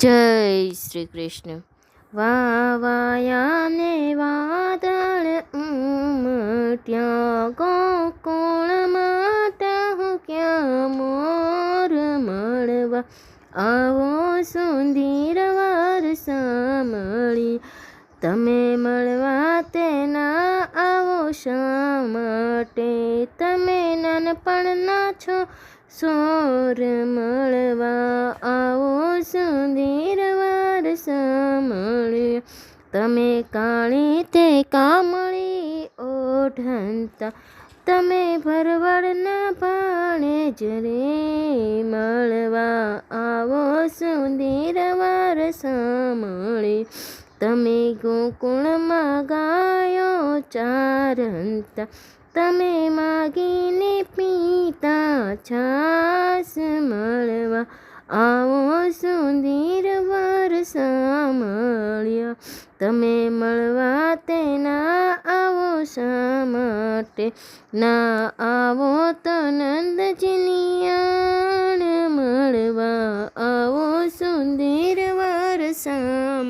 જય શ્રી કૃષ્ણ. વાવાયાને વાદળ ઉમટ્યા કોકોણ માતા હું ક્યાં મોર મળવા? આવો વાર સાંભળી. તમે મળવા તેના આવો શા માટે? તમે નાનપણના છો, સોર મળવા વાર તમે કાણી તે કામળી ઓઢંતા. તમે ભરવડના ભાણે જરે મળવા આવો સુંદર વાર સાંભળી. તમે ગોકુળમાં ગાયો ચારંતા. તમે માગીને પીતા છાસ મળવા આવો વાર મળ્યા. તમે મળવા તેના આવો શા માટે? ના આવો તો નંદજીની મળવા આવો સુંદર વરસામાં